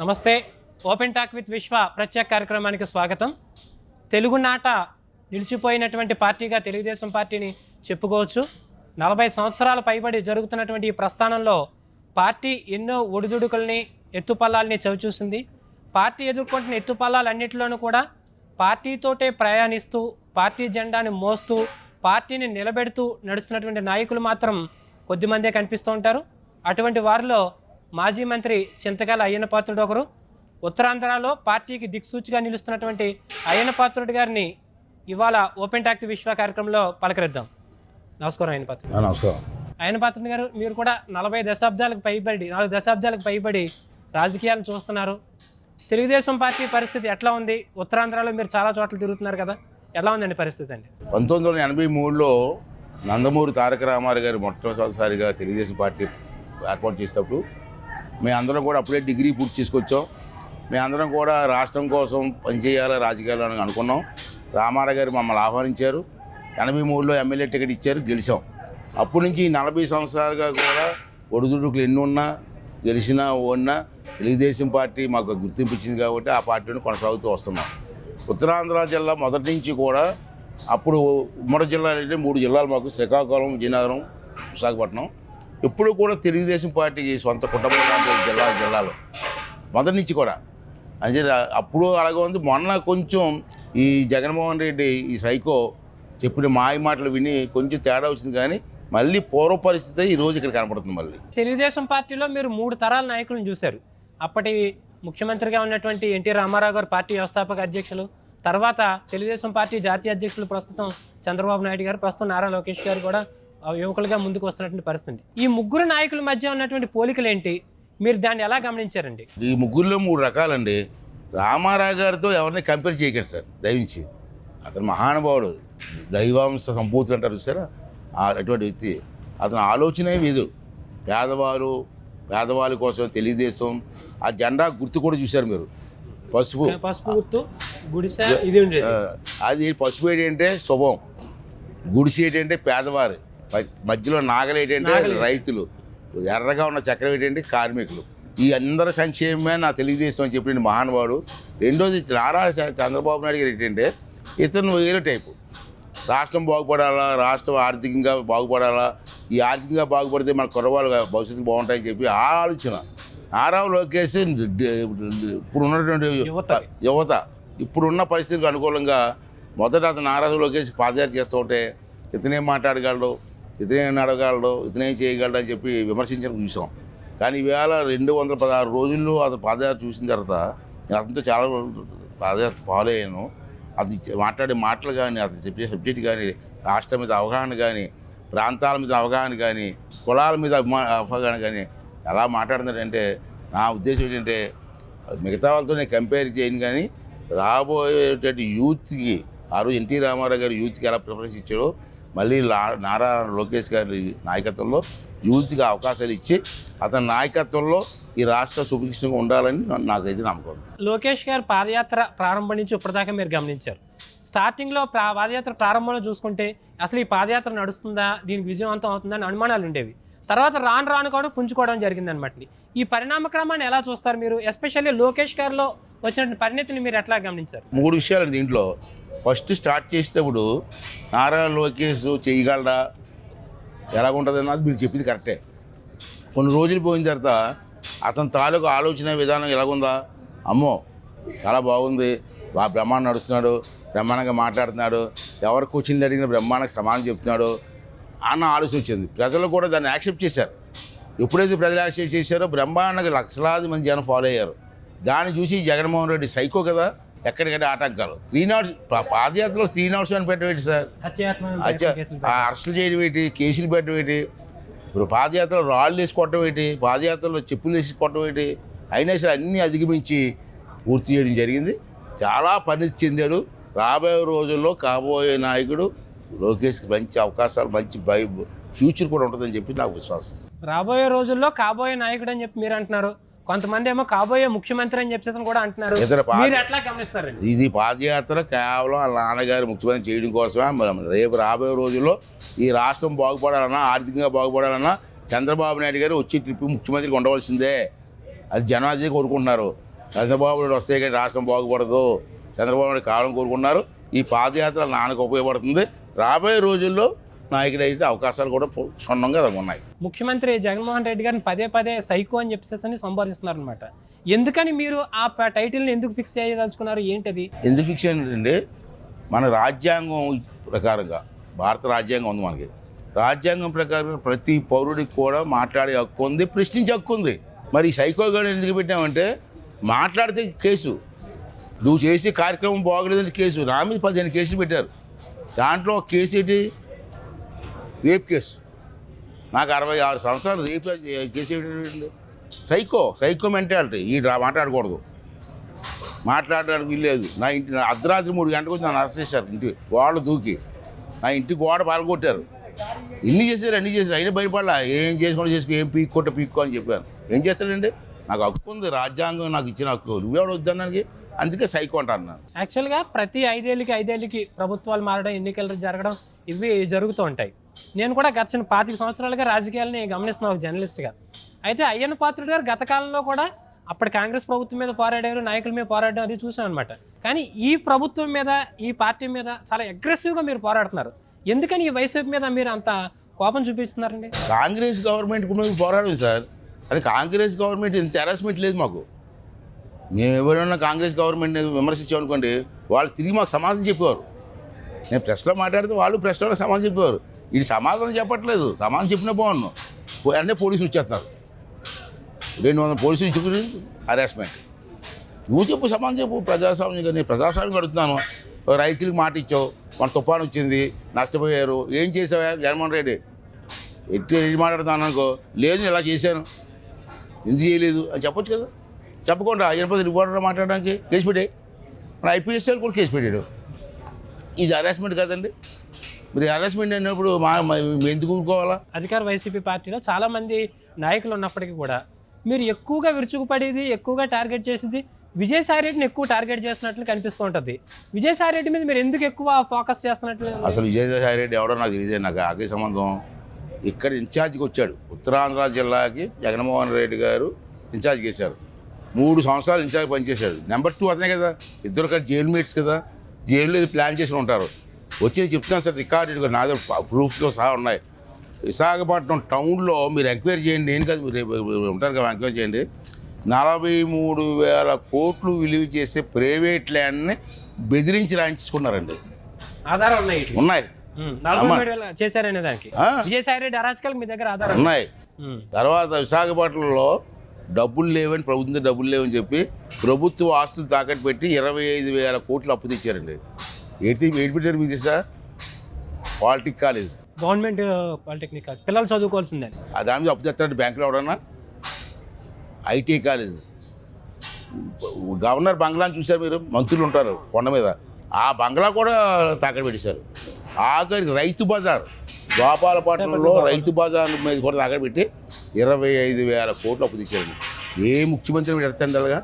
నమస్తే. Open talk with విశ్వ ప్రత్యేక కార్యక్రమానికి స్వాగతం. తెలుగునాట నిలిచిపోయినటువంటి పార్టీగా తెలుగుదేశం పార్టీని చెప్పుకోవచ్చు. నలభై సంవత్సరాల పైబడి జరుగుతున్నటువంటి ఈ ప్రస్థానంలో పార్టీ ఎన్నో ఒడిదుడుకుల్ని ఎత్తుపల్లాల్ని చవిచూసింది. పార్టీ ఎదుర్కొంటున్న ఎత్తుపల్లాలన్నింటిలోనూ కూడా పార్టీతోటే ప్రయాణిస్తూ పార్టీ జెండాని మోస్తూ పార్టీని నిలబెడుతూ నడుస్తున్నటువంటి నాయకులు మాత్రం కొద్దిమందే కనిపిస్తూ ఉంటారు. అటువంటి వారిలో మాజీ మంత్రి చింతకాల అయ్యన్న పాత్రుడు ఒకరు. ఉత్తరాంధ్రలో పార్టీకి దిక్సూచిగా నిలుస్తున్నటువంటి అయ్యన్న పాత్రుడు గారిని ఇవాళ ఓపెన్ టాక్ విశ్వ కార్యక్రమంలో పలకరిద్దాం. నమస్కారం అయ్యన్న పాత్రుడు. ఆ, నమస్కారం. అయ్యన్న పాత్రుడు గారు మీరు కూడా నలభై దశాబ్దాలకు పైబడి నాలుగు దశాబ్దాలకు పైబడి రాజకీయాలను చూస్తున్నారు. తెలుగుదేశం పార్టీ పరిస్థితి ఎట్లా ఉంది? ఉత్తరాంధ్రలో మీరు చాలా చోట్ల తిరుగుతున్నారు కదా ఎలా ఉందండి పరిస్థితి అండి? పంతొమ్మిది వందల ఎనభై మూడులో నందమూరి తారక రామారావు గారు మొట్టమొదటిసారిగా తెలుగుదేశం పార్టీ ఏర్పాటు చేసేటప్పుడు మేమందరం కూడా అప్పుడే డిగ్రీ పూర్తి చేసుకొచ్చాం. మేమందరం కూడా రాష్ట్రం కోసం పనిచేయాలి రాజకీయాలు అని అనుకున్నాం. రామారావు గారు మమ్మల్ని ఆహ్వానించారు. ఎనభై మూడులో ఎమ్మెల్యే టికెట్ ఇచ్చారు గెలిచాం. అప్పటి నుంచి నలభై సంవత్సరాలుగా కూడా ఒడిదుడుకులు ఎన్ని ఉన్నా గెలిచినా ఓడినా తెలుగుదేశం పార్టీ మాకు గుర్తింపు ఇచ్చింది కాబట్టి ఆ పార్టీని కొనసాగుతూ వస్తున్నాం. ఉత్తరాంధ్ర జిల్లా మొదటి నుంచి కూడా అప్పుడు ఉమ్మడి జిల్లాలు అంటే మూడు జిల్లాలు మాకు శ్రీకాకుళం విజయనగరం విశాఖపట్నం. ఎప్పుడు కూడా తెలుగుదేశం పార్టీకి సొంత కుటుంబం జిల్లా జిల్లాలో. మొదటి నుంచి కూడా. అంటే అప్పుడు అలాగే ఉంది. మొన్న కొంచెం ఈ జగన్మోహన్ రెడ్డి ఈ సైకో చెప్పిన మాయ మాటలు విని కొంచెం తేడా వచ్చింది కానీ మళ్ళీ పూర్వ పరిస్థితి ఈ రోజు ఇక్కడ కనపడుతుంది మళ్ళీ. తెలుగుదేశం పార్టీలో మీరు మూడు తరాల నాయకులను చూశారు. అప్పటి ముఖ్యమంత్రిగా ఉన్నటువంటి ఎన్టీ రామారావు గారు పార్టీ వ్యవస్థాపక అధ్యక్షులు తర్వాత తెలుగుదేశం పార్టీ జాతీయ అధ్యక్షులు ప్రస్తుతం చంద్రబాబు నాయుడు గారు ప్రస్తుతం నారా లోకేష్ గారు కూడా యువకులుగా ముందుకు వస్తున్నటువంటి పరిస్థితి. ఈ ముగ్గురు నాయకుల మధ్య ఉన్నటువంటి పోలికలు ఏంటి? మీరు దాన్ని ఎలా గమనించారండి? ఈ ముగ్గురులో మూడు రకాలండి. రామారావు గారితో ఎవరిని కంపేర్ చేయకండి సార్ దయించి. అతను మహానుభావుడు. దైవాంశ సంపూర్తులు అంటారు చూసారా? అటువంటి వ్యక్తి. అతను ఆలోచనే వీధుడు పేదవారు పేదవాళ్ళ కోసం తెలుగుదేశం ఆ జెండా గుర్తు కూడా చూశారు మీరు. పసుపు. పసుపు గుర్తు గుడిసె ఇది అది పసుపు ఏంటంటే శుభం. గుడిసి ఏంటంటే పేదవారు. మధ్యలో నాగలు ఏంటంటే. రైతులు. ఎర్రగా ఉన్న చక్రం ఏంటంటే కార్మికులు. ఈ అందరి సంక్షేమమే నా తెలుగుదేశం అని చెప్పిన మహానుభావుడు. రెండోది నారా చంద్రబాబు నాయుడు గారు ఏంటంటే ఇతను వేరే టైపు. రాష్ట్రం బాగుపడాలా రాష్ట్రం ఆర్థికంగా బాగుపడాలా ఈ ఆర్థికంగా బాగుపడితే మన కుర్రవాళ్ళు భవిష్యత్తు బాగుంటాయని చెప్పి ఆ ఆలోచన. నారా లోకేష్ ఇప్పుడు ఉన్నటువంటి యువత. యువత. ఇప్పుడున్న పరిస్థితులకు అనుకూలంగా మొదట అతను నారాజు లోకేష్ పాదయాత్ర చేస్తూ ఉంటే ఇతనేం మాట్లాడగలడు? ఇతనే నడగలడు ఇతనే చేయగలడు అని చెప్పి విమర్శించడం చూసాం. కానీ ఈవేళ రెండు వందల పదహారు రోజుల్లో అతను పాదయాత్ర చూసిన తర్వాత నేను అతనితో చాలా పాదయాత్ర ఫాలో అయ్యాను అది మాట్లాడే మాటలు కానీ అతను చెప్పే సబ్జెక్ట్ కానీ రాష్ట్రం మీద అవగాహన కానీ ప్రాంతాల మీద అవగాహన కానీ కులాల మీద అభిమా అవగాహన కానీ ఎలా మాట్లాడుతున్నారంటే నా ఉద్దేశం ఏంటంటే మిగతా వాళ్ళతో నేను కంపేర్ చేయను కానీ రాబోయేటువంటి యూత్కి ఆ రోజు ఎన్టీ రామారావు గారు యూత్కి ఎలా ప్రిఫరెన్స్ ఇచ్చాడో మళ్ళీ నారా లోకేష్ గారి నాయకత్వంలో యూత్కి అవకాశాలు ఇచ్చి అతని నాయకత్వంలో ఈ రాష్ట్ర సుభిక్షంగా ఉండాలని నాకైతే నమ్మకం. లోకేష్ గారు పాదయాత్ర ప్రారంభం నుంచి ఇప్పటిదాకా మీరు గమనించారు. స్టార్టింగ్లో ప్రా పాదయాత్ర ప్రారంభంలో చూసుకుంటే అసలు ఈ పాదయాత్ర నడుస్తుందా? దీనికి విజయవంతం అవుతుందా? అని అనుమానాలు ఉండేవి. తర్వాత రాను రాను కూడా పుంజుకోవడం జరిగింది అనమాట ఈ పరిణామ క్రమాన్ని ఎలా చూస్తారు మీరు? ఎస్పెషల్లీ లోకేష్ గారిలో వచ్చిన పరిణతిని మీరు ఎట్లా గమనించారు? మూడు విషయాలు దీంట్లో. ఫస్ట్ స్టార్ట్ చేసేటప్పుడు నారా లోకేష్ చేయగలడా? ఎలాగుంటుంది అన్నది మీరు చెప్పింది కరెక్టే. కొన్ని రోజులు పోయిన తర్వాత అతని తాలూకు ఆలోచన విధానం ఎలాగుందా? అమ్మో చాలా బాగుంది. బా బ్రహ్మాండం నడుస్తున్నాడు బ్రహ్మాండంగా మాట్లాడుతున్నాడు ఎవరు కూర్చుని అడిగిన బ్రహ్మాండంగా సమానం చెప్తున్నాడు అన్న ఆలోచన వచ్చింది. ప్రజలు కూడా దాన్ని యాక్సెప్ట్ చేశారు. ఎప్పుడైతే ప్రజలు యాక్సెప్ట్ చేశారో బ్రహ్మాండంగా లక్షలాది మంది జనం ఫాలో అయ్యారు. దాన్ని చూసి జగన్మోహన్ రెడ్డి సైకో కదా? ఎక్కడికక్కడ ఆటంకాలు. త్రీ పాదయాత్రలో త్రీ నాట్స్ అని పెట్టవేంటి సార్? అరెస్టులు చేయడం ఏంటి కేసులు పెట్టడం ఏంటి ఇప్పుడు పాదయాత్రలో రాళ్ళు వేసి కొట్టడం ఏంటి పాదయాత్రలో చెప్పులు వేసి కొట్టడం ఏంటి అయినా సరే అన్నీ అధిగమించి పూర్తి చేయడం జరిగింది. చాలా పరిణితి చెందాడు. రాబోయే రోజుల్లో కాబోయే నాయకుడు లోకేష్కి మంచి అవకాశాలు మంచి ఫ్యూచర్ కూడా ఉంటుందని చెప్పి నాకు విశ్వాసం. రాబోయే రోజుల్లో కాబోయే నాయకుడు అని చెప్పి మీరు అంటున్నారు. కొంతమంది ఏమో కాబోయే ముఖ్యమంత్రి అని చెప్పేసి కూడా అంటున్నారు. మీరు ఎట్లా గమనిస్తారండి? ఇది పాదయాత్ర కేవలం వాళ్ళ నాన్నగారు ముఖ్యమంత్రి చేయడం కోసమే? రేపు రాబోయే రోజుల్లో ఈ రాష్ట్రం బాగుపడాలన్నా ఆర్థికంగా బాగుపడాలన్నా చంద్రబాబు నాయుడు గారు వచ్చి ట్రిప్ ముఖ్యమంత్రికి ఉండవలసిందే. అది జనం అదే కోరుకుంటున్నారు. చంద్రబాబు నాయుడు వస్తే కానీ రాష్ట్రం బాగుపడదు. చంద్రబాబు నాయుడు కాలం కోరుకున్నారు ఈ పాదయాత్ర నాన్నకు ఉపయోగపడుతుంది. రాబోయే రోజుల్లో నాయకుడు అయితే అవకాశాలు కూడా క్షుణ్ణంగా ఉన్నాయి. ముఖ్యమంత్రి జగన్మోహన్ రెడ్డి గారిని పదే పదే సైకో అని చెప్పేసి సంబోధిస్తున్నారు అనమాట ఎందుకని మీరు ఆ టైటిల్ని ఎందుకు ఫిక్స్ చేయదలుచుకున్నారు? ఏంటది? ఎందుకు ఫిక్షన్ అంటే మన రాజ్యాంగం ప్రకారంగా భారత రాజ్యాంగం ఉంది మనకి. రాజ్యాంగం ప్రకారం ప్రతి పౌరుడికి కూడా మాట్లాడే హక్కు ఉంది ప్రశ్నించే హక్కు ఉంది. మరి ఈ సైకో గాని ఎందుకు పెట్టామంటే మాట్లాడితే కేసు. నువ్వు చేసే కార్యక్రమం బాగలేదని కేసు. నా మీద పదిహేను కేసులు పెట్టారు. దాంట్లో కేసు ఏంటి? Rape case. నాకు అరవై ఆరు సంవత్సరాలు rape case psycho psycho mentality. ఈ డ్రా మాట్లాడకూడదు. మాట్లాడడానికి వీల్లేదు. నా ఇంటి నా అర్ధరాత్రి మూడు గంటలకు వచ్చి నన్ను అరెస్ట్ చేశారు ఇంటి గోడ దూకి. నా ఇంటి గోడ పాల్గొట్టారు. ఎన్ని చేశారు అన్ని చేశారు? అయినా భయపడలా. ఏం చేసుకుంటే చేసుకో ఏం పీక్కొట్ట పీక్కో అని చెప్పాను. ఏం చేస్తాడండి? నాకు హక్కు ఉంది. రాజ్యాంగం నాకు ఇచ్చిన హక్కు. నువ్వెవడు వద్దన్నానికి అందుకే సైకో అంటాను యాక్చువల్గా ప్రతి ఐదేళ్ళకి ఐదేళ్ళకి ప్రభుత్వాలు మారడం ఎన్నికలు జరగడం ఇవి జరుగుతూ ఉంటాయి. నేను కూడా గత పాతిక సంవత్సరాలుగా రాజకీయాలని గమనిస్తున్నాను ఒక జర్నలిస్ట్గా. అయితే అయ్యన్న పాత్రుడు గారు గత కాలంలో కూడా అప్పటి కాంగ్రెస్ ప్రభుత్వం మీద పోరాడారు నాయకుల మీద పోరాడడం అది చూసాం అనమాట కానీ ఈ ప్రభుత్వం మీద ఈ పార్టీ మీద చాలా అగ్రెసివ్గా మీరు పోరాడుతున్నారు. ఎందుకని ఈ వైసీపీ మీద మీరు అంత కోపం చూపిస్తున్నారండి? కాంగ్రెస్ గవర్నమెంట్ కూడా పోరాడు సార్. అది కాంగ్రెస్ గవర్నమెంట్ ఇంత హెరాస్మెంట్ లేదు మాకు. మేము ఎవరైనా కాంగ్రెస్ గవర్నమెంట్ని విమర్శించామనుకోండి వాళ్ళు తిరిగి మాకు సమాధానం చెప్పేవారు. నేను ప్రెస్లో మాట్లాడితే వాళ్ళు ప్రెస్లో సమాధానం చెప్పేవారు. ఇది సమాధానం చెప్పట్లేదు. సమాధానం చెప్పినా బాగున్నాను అన్నీ పోలీసులు వచ్చేస్తున్నారు రెండు వందల పోలీసులు ఇచ్చుకుని హరాస్మెంట్. నువ్వు చెప్పు సమాధానం చెప్పు. ప్రజాస్వామ్యం నేను ప్రజాస్వామ్యం అడుగుతున్నాను రైతులకు మాట ఇచ్చావు. మన తుఫాను వచ్చింది. నష్టపోయారు. ఏం చేసావా జగన్మోహన్ రెడ్డి? ఎట్టి ఏం మాట్లాడుతాను అనుకో లేదు ఇలా చేశాను. ఎందుకు చేయలేదు? అని చెప్పొచ్చు కదా. చెప్పకుండా ఎనపది రిపోర్టర్ మాట్లాడడానికి కేసు పెట్టాయి. మన ఐపీఎస్ఎల్ కూడా కేసు పెట్టాడు. ఇది హరాస్మెంట్ కదండి. మరి హరాస్మెంట్ అయినప్పుడు మా ఎందుకు ఊరుకోవాలా? అధికార వైసీపీ పార్టీలో చాలా మంది నాయకులు ఉన్నప్పటికీ కూడా మీరు ఎక్కువగా విరుచుకుపడేది ఎక్కువగా టార్గెట్ చేసేది విజయసాయి రెడ్డిని ఎక్కువ టార్గెట్ చేస్తున్నట్లు కనిపిస్తూ ఉంటుంది. విజయసాయి రెడ్డి మీద మీరు ఎందుకు ఎక్కువ ఫోకస్ చేస్తున్నట్లు అసలు విజయసాయి రెడ్డి ఎవడో నాకు తెలియదు నాకు ఆకే సంబంధం. ఇక్కడ ఇన్ఛార్జ్కి వచ్చాడు. ఉత్తరాంధ్ర జిల్లాకి జగన్మోహన్ రెడ్డి గారు ఇన్ఛార్జ్ చేశారు. మూడు సంవత్సరాలు ఇన్ఛార్జ్ పనిచేశాడు. నెంబర్ టూ అతనే కదా. ఇద్దరు జైలు మేట్స్ కదా. జైల్లో ఇది ప్లాన్ చేసి ఉంటారు. వచ్చి నేను చెప్తున్నాను సార్ రికార్డు నా దగ్గర ప్రూఫ్స్తో సహా ఉన్నాయి. విశాఖపట్నం టౌన్లో మీరు ఎంక్వైరీ చేయండి నేను కదా మీరు ఉంటారు కదా ఎంక్వైరీ చేయండి. నలభై మూడు వేల కోట్లు విలువ చేసే ప్రైవేట్ ల్యాండ్ని బెదిరించి రాయించుకున్నారండి. ఆధారం ఉన్నాయి చేశారనే దానికి. విజయసాయి రెడ్డి అరాచకాలకు మీ దగ్గర ఆధారం ఉన్నాయి. తర్వాత విశాఖపట్నంలో డబ్బులు లేవని ప్రభుత్వం డబ్బులు లేవని చెప్పి ప్రభుత్వ ఆస్తులు తాకట్టు పెట్టి ఇరవై ఐదు వేల కోట్లు అప్పు తెచ్చారండి. ఏంటి ఏంటి పెట్టారు మీకు తెలుసా? Politic college. గవర్నమెంట్ పాలిటెక్నిక్ కాదు పిల్లలు చదువుకోవాల్సిందే. ఆ దాని మీద అప్పు తెస్తాడు బ్యాంకులో ఎవడన్నా ఐటీ కాలేజ్. గవర్నర్ బంగ్లాని చూశారు మీరు? మంత్రులు ఉంటారు కొండ మీద. ఆ బంగ్లా కూడా తాకట్టు పెట్టేశారు. ఆఖరికి రైతు బజార్. గోపాలపట్నంలో రైతు బజార్ మీద కూడా పెట్టి ఇరవై ఐదు వేల కోట్లు అప్పు తీశారండి. ఏ ముఖ్యమంత్రి పెడతాండి అలాగా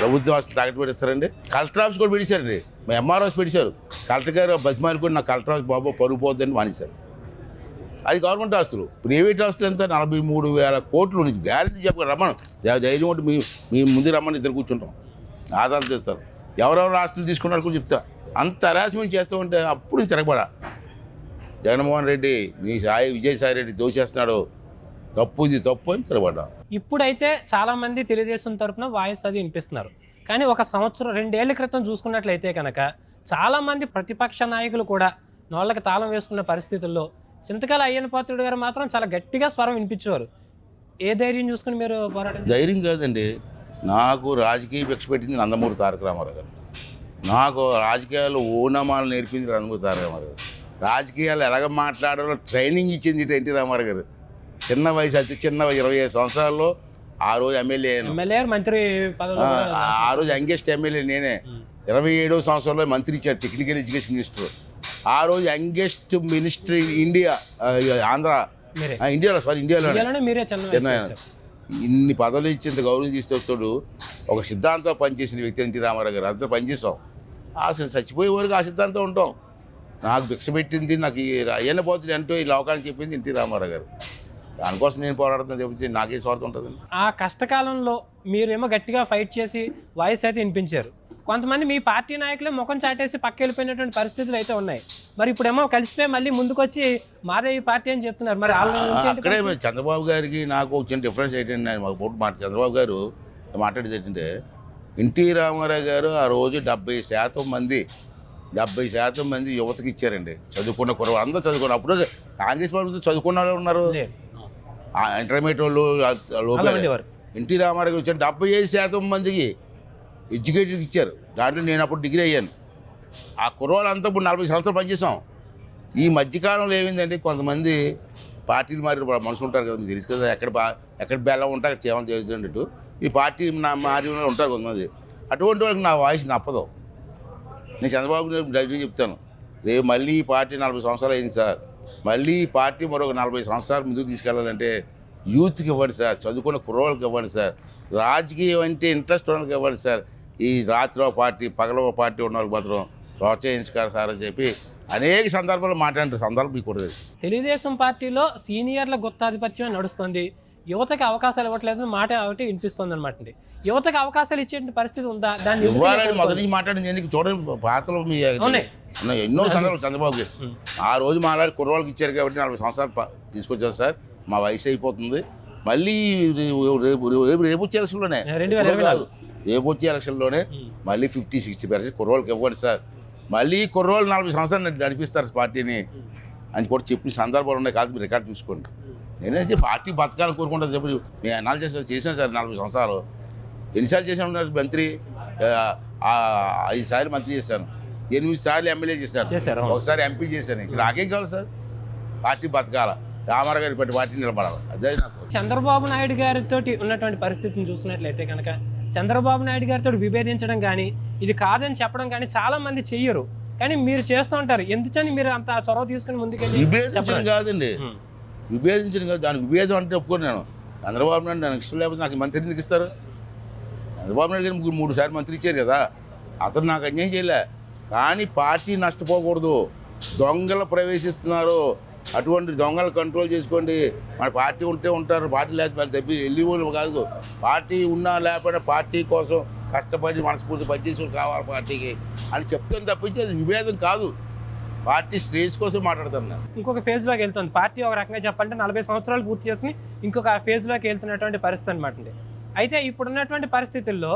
ప్రభుత్వ ఆస్తులు తాకట్టు పెట్టేస్తారండి. కలెక్టర్ ఆఫీస్ కూడా పెట్టేశారండి. మా ఎంఆర్ ఆఫీస్ పెట్టేశారు. కలెక్టర్ గారు బతిమాలి కూడా నా కలెక్టర్ ఆఫీస్ బాబు పరుగు పోద్దని మానేశారు. అది గవర్నమెంట్ ఆస్తులు. ప్రైవేట్ ఆస్తులు ఎంత? నలభై మూడు వేల కోట్లు నీకు గ్యారెంటీ చెప్పక రమ్మను. ధైర్యం ఉంటే మీ మీ ముందు రమ్మని ఇద్దరు కూర్చుంటాం. ఆధారాలు తెస్తారు. ఎవరెవరు ఆస్తులు తీసుకున్నారు కూడా చెప్తా. అంత హరాస్మెంట్ చేస్తూ ఉంటే అప్పుడు తిరగబడా. జగన్మోహన్ రెడ్డి నీ సాయి విజయసాయి రెడ్డి దోషేస్తున్నాడు తప్పు ఇది తప్పు అని తిరగబడ్డా ఇప్పుడైతే చాలా మంది తెలుగుదేశం తరపున వాయిస్ అది వినిపిస్తున్నారు. కానీ ఒక సంవత్సరం రెండేళ్ళ క్రితం చూసుకున్నట్లయితే కనుక చాలా మంది ప్రతిపక్ష నాయకులు కూడా నోళ్ళకి తాళం వేసుకున్న పరిస్థితుల్లో చింతకాల అయ్యన్న పాత్రుడు గారు మాత్రం చాలా గట్టిగా స్వరం వినిపించేవారు. ఏ ధైర్యం చూసుకుని మీరు పోరాటం ధైర్యం కాదండి. నాకు రాజకీయ భిక్ష పెట్టింది నందమూరి తారక రామారావు గారు. నాకు రాజకీయాలు ఓనమాలు నేర్పింది నందమూరి తారక రామారావు గారు. రాజకీయాలు ఎలాగ మాట్లాడాలో ట్రైనింగ్ ఇచ్చింది ఎన్టీ రామారావు గారు. చిన్న వయసు అతి చిన్న వయసు ఇరవై ఐదు సంవత్సరాల్లో ఆ రోజు ఎమ్మెల్యే మంత్రి ఆ, రోజు యంగెస్ట్ ఎమ్మెల్యే నేనే. ఇరవై ఏడో సంవత్సరంలో మంత్రి ఇచ్చారు టెక్నికల్ ఎడ్యుకేషన్ మినిస్టర్. ఆ రోజు యంగెస్ట్ మినిస్టర్ ఇండియా ఆంధ్ర ఇండియాలో సారీ ఇండియాలో. ఇన్ని పదవులు ఇచ్చేంత గౌరవం తీసుకొస్తాడు ఒక సిద్ధాంతం పనిచేసిన వ్యక్తి ఎన్టీ రామారావు గారు. అందరూ పనిచేసాం. ఆ చచ్చిపోయే వరకు ఆ సిద్ధాంతం ఉంటాం. నాకు భిక్ష పెట్టింది నాకు ఈ అయ్యన్న పోతుంది అంటూ ఈ లోకానికి చెప్పింది ఎన్టీ రామారావు గారు. దానికోసం నేను పోరాడుతున్నా చెప్తే నాకే స్వార్థం ఉంటుంది ఆ కష్టకాలంలో మీరేమో గట్టిగా ఫైట్ చేసి వాయిస్ అయితే వినిపించారు. కొంతమంది మీ పార్టీ నాయకులే ముఖం చాటేసి పక్క వెళ్ళిపోయినటువంటి పరిస్థితులు అయితే ఉన్నాయి. మరి ఇప్పుడేమో కలిసిపోయి మళ్ళీ ముందుకొచ్చి మాదే ఈ పార్టీ అని చెప్తున్నారు. మరి అక్కడే చంద్రబాబు గారికి నాకు ఒక చిన్న డిఫరెన్స్ ఏంటంటే మాకు పోటీ మాట చంద్రబాబు గారు మాట్లాడేది ఏంటంటే ఎన్టీ రామారావు గారు ఆ రోజు డెబ్బై శాతం మంది డెబ్బై శాతం మంది యువతకి ఇచ్చారండి. చదువుకున్న కురవ అందరూ చదువుకున్నారు అప్పుడు కాంగ్రెస్ ప్రభుత్వం చదువుకున్న వాళ్ళు ఉన్నారు ఇంటర్మీడియట్ వాళ్ళు లోపల ఎన్టీ రామారావు గారు ఇచ్చారు. డెబ్బై ఐదు శాతం మందికి ఎడ్యుకేటెడ్ ఇచ్చారు. దాంట్లో నేను అప్పుడు డిగ్రీ అయ్యాను. ఆ కుర్రోళ్ళంతా ఇప్పుడు నలభై సంవత్సరాలు పనిచేసాం. ఈ మధ్యకాలంలో ఏమైందంటే కొంతమంది పార్టీలు మారి మనుషులు ఉంటారు కదా మీకు తెలుసు కదా ఎక్కడ బా ఎక్కడ బెల్లం ఉంటే అక్కడ చేస్తున్నట్టు. ఈ పార్టీ నా మారి ఉంటారు కొంతమంది. అటువంటి వాళ్ళకి నా వాయిస్ నప్పదు. నేను చంద్రబాబు నాయుడు డైరెక్ట్గా చెప్తాను. రేపు మళ్ళీ ఈ పార్టీ నలభై సంవత్సరాలు అయింది సార్. మళ్ళీ ఈ పార్టీ మరొక నలభై సంవత్సరాలు ముందుకు తీసుకెళ్ళాలంటే యూత్కి ఇవ్వండి సార్ చదువుకున్న కుర్రోళ్ళకి ఇవ్వండి సార్ రాజకీయం అంటే ఇంట్రెస్ట్ ఉన్న వాళ్ళకి ఇవ్వండి సార్. ఈ రాత్రి ఒక పార్టీ పగల ఒక పార్టీ ఉన్న వాళ్ళకి మాత్రం ప్రోత్సహించుకోరు సార్ అని చెప్పి అనేక సందర్భాలు మాట్లాడిన సందర్భం మీకు తెలుగుదేశం పార్టీలో సీనియర్ల గుత్తాధిపత్యం నడుస్తుంది. యువతకి అవకాశాలు ఇవ్వట్లేదు మాట ఒకటి వినిపిస్తుంది అనమాట అండి. యువతకి అవకాశాలు ఇచ్చే పరిస్థితి ఉందా? దాన్ని ఇవ్వాలని మొదటి మాట్లాడింది ఎందుకు? చూడండి పాతలు మీ. ఎన్నో సందర్భాలు చంద్రబాబుకి. ఆ రోజు మాట్లాడి కుర్రోళ్ళకి ఇచ్చారు కాబట్టి నలభై సంవత్సరాలు తీసుకొచ్చారు సార్. మా వయసు అయిపోతుంది. మళ్ళీ రేపు రేపు రేపు వచ్చే ఎలక్షన్లోనే. రేపు వచ్చే ఎలక్షన్లోనే. మళ్ళీ ఫిఫ్టీ సిక్స్టీ పర్సెంట్ కుర్రోళ్ళకి ఇవ్వండి సార్. మళ్ళీ కుర్రోళ్ళు నలభై సంవత్సరాలు నడి- నడిపిస్తారు పార్టీని. అని కూడా చెప్పిన సందర్భాలు ఉన్నాయి. కాదు మీరు రికార్డ్ చూసుకోండి. నేనైతే పార్టీ బతకాలని కోరుకుంటా చెప్పి నేను అనాలిసిస్ చేశాను సార్ నలభై సంవత్సరాలు. ఎన్నిసార్లు చేశాను మంత్రి? ఐదు సార్లు మంత్రి చేశాను. ఎనిమిది సార్లు ఎమ్మెల్యే చేశాను. ఒకసారి ఎంపీ చేశాను. ఇక్కడ నాకేం కావాలి సార్? పార్టీ బతకాల. రామారావు గారి పెట్టి పార్టీ నిలబడాలి. అదే నాకు. చంద్రబాబు నాయుడు గారితో ఉన్నటువంటి పరిస్థితిని చూసినట్లయితే కనుక చంద్రబాబు నాయుడు గారితో విభేదించడం కానీ ఇది కాదని చెప్పడం కానీ చాలా మంది చెయ్యరు. కానీ మీరు చేస్తూ ఉంటారు. ఎందుకని మీరు అంత చొరవ తీసుకుని ముందుకెళ్ళి విభేదించడం చెప్పడం? కాదండి. విభేదించిన కదా దాని దానికి విభేదం అంటే ఒప్పుకోను నేను. చంద్రబాబు నాయుడు నాకు ఇష్టం లేకపోతే నాకు మంత్రి ఎందుకు ఇస్తారు? చంద్రబాబు నాయుడు గారు ముగ్గురు మూడు సార్లు మంత్రి ఇచ్చారు కదా అతను నాకు అన్యాయం చేయలే. కానీ పార్టీ నష్టపోకూడదు. దొంగలు ప్రవేశిస్తున్నారు. అటువంటి దొంగలు కంట్రోల్ చేసుకోండి. మన పార్టీ ఉంటే ఉంటారు పార్టీ లేకపోతే తప్పి వెళ్ళి వాళ్ళు కాదు. పార్టీ ఉన్నా లేకపోయినా పార్టీ కోసం కష్టపడి మనస్ఫూర్తి పనిచేసి కావాలి పార్టీకి అని చెప్తాను తప్పించి అది విభేదం కాదు. పార్టీ స్టేజ్ కోసం మాట్లాడతాను ఇంకొక ఇంకొక ఫేజ్లోకి వెళ్తుంది. పార్టీ ఒక రకంగా చెప్పాలంటే నలభై సంవత్సరాలు పూర్తి చేసుకుని ఇంకొక ఫేజ్లోకి వెళ్తున్నటువంటి పరిస్థితి అనమాట అండి. అయితే ఇప్పుడున్నటువంటి పరిస్థితుల్లో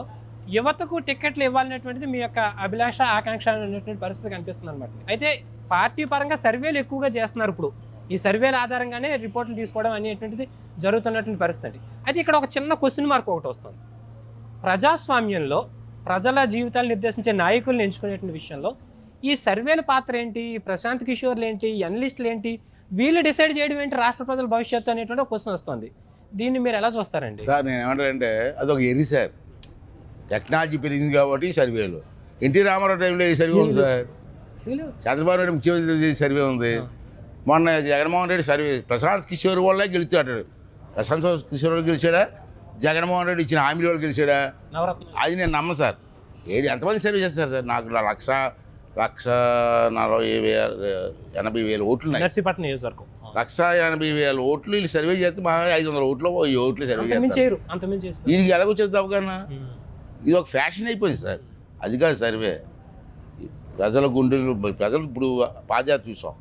యువతకు టికెట్లు ఇవ్వాలనేటువంటిది మీ యొక్క అభిలాష ఆకాంక్ష అనేటువంటి పరిస్థితి కనిపిస్తుంది అనమాట అయితే పార్టీ పరంగా సర్వేలు ఎక్కువగా చేస్తున్నారు ఇప్పుడు. ఈ సర్వేల ఆధారంగానే రిపోర్ట్లు తీసుకోవడం అనేటువంటిది జరుగుతున్నటువంటి పరిస్థితి అండి. అయితే ఇక్కడ ఒక చిన్న క్వశ్చన్ మార్క్ ఒకటి వస్తుంది. ప్రజాస్వామ్యంలో ప్రజల జీవితాలు నిర్దేశించే నాయకుల్ని ఎంచుకునేటువంటి విషయంలో ఈ సర్వేల పాత్ర ఏంటి? ప్రశాంత్ కిషోర్లు ఏంటి? ఈ అనలిస్టులు ఏంటి? వీళ్ళు డిసైడ్ చేయడం ఏంటి రాష్ట్ర ప్రజల భవిష్యత్తు అనేటువంటి ఒక క్వశ్చన్ వస్తుంది. దీన్ని మీరు ఎలా చూస్తారండి? సార్ నేను ఏమంటానంటే అదొక ఎరి సార్. టెక్నాలజీ పెరిగింది కాబట్టి సర్వేలు. ఎన్టీ రామారావు టైంలో ఈ సర్వే ఉంది సార్? వీళ్ళు చంద్రబాబు నాయుడు ముఖ్యమంత్రి సర్వే ఉంది. మొన్న జగన్మోహన్ రెడ్డి సర్వే ప్రశాంత్ కిషోర్ వల్లే గెలుస్తాడు ప్రశాంత్ కిషోర్ వాళ్ళు గెలిచాడా? జగన్మోహన్ రెడ్డి ఇచ్చిన హామీల వాళ్ళు గెలిచాడా? అది నేను నమ్మను సార్. ఏడు ఎంతమంది సర్వే చేస్తారు సార్? నాకు లక్ష లక్ష నలభై వేల ఎనభై వేల ఓట్లు ఉన్నాయి. నర్సీపట్నం నియోజకవర్గం. లక్ష ఎనభై వేల ఓట్లు వీళ్ళు సర్వే చేస్తే మా ఐదు వందల ఓట్లు ఈ ఓట్లు సర్వే చేస్తారు. వీడికి ఎలాగొచ్చేది అవగాహన? ఇది ఒక ఫ్యాషన్ అయిపోయింది సార్. అది కాదు సర్వే. ప్రజల గుండెలు ప్రజలు ఇప్పుడు పాదయాత్ర చూసాం.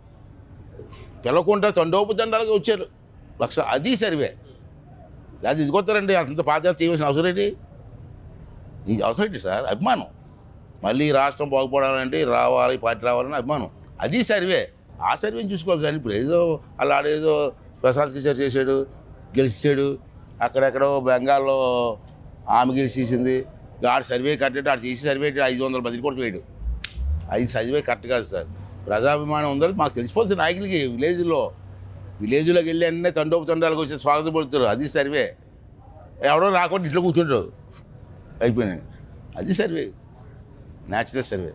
పిల్లకుంటా తండోపతండాలుగా వచ్చారు. లక్ష అది సర్వే. అది ఇదిగొస్తారండి అంత పాదయాత్ర చేయవలసిన అవసరం ఏంటి? ఇది అవసరం ఏంటి సార్? అభిమానం. మళ్ళీ రాష్ట్రం బాగుపడాలంటే రావాలి పార్టీ రావాలని అభిమానం. అది సర్వే. ఆ సర్వేని చూసుకోవాలి కానీ ఇప్పుడు ఏదో అలా ఆడేదో ప్రశాంత్ కిషోర్ చేశాడు గెలిచాడు అక్కడెక్కడో బెంగాల్లో ఆమె గెలిచేసింది ఆడు సర్వే కట్టేట ఆడు చేసి సర్వే ఐదు వందల మంది కూడా చేయడు అది సర్వే కరెక్ట్ కాదు సార్. ప్రజాభిమానం ఉందని మాకు తెలిసిపోతుంది నాయకులకి విలేజ్లో. విలేజ్లోకి వెళ్ళి అన్నీ తండోపు తండాలకు వచ్చి స్వాగతం పడుతారు అది సర్వే. ఎవడో రాకుండా ఇంట్లో కూర్చుంటారు అయిపోయినాయి. అది సర్వే. Natural survey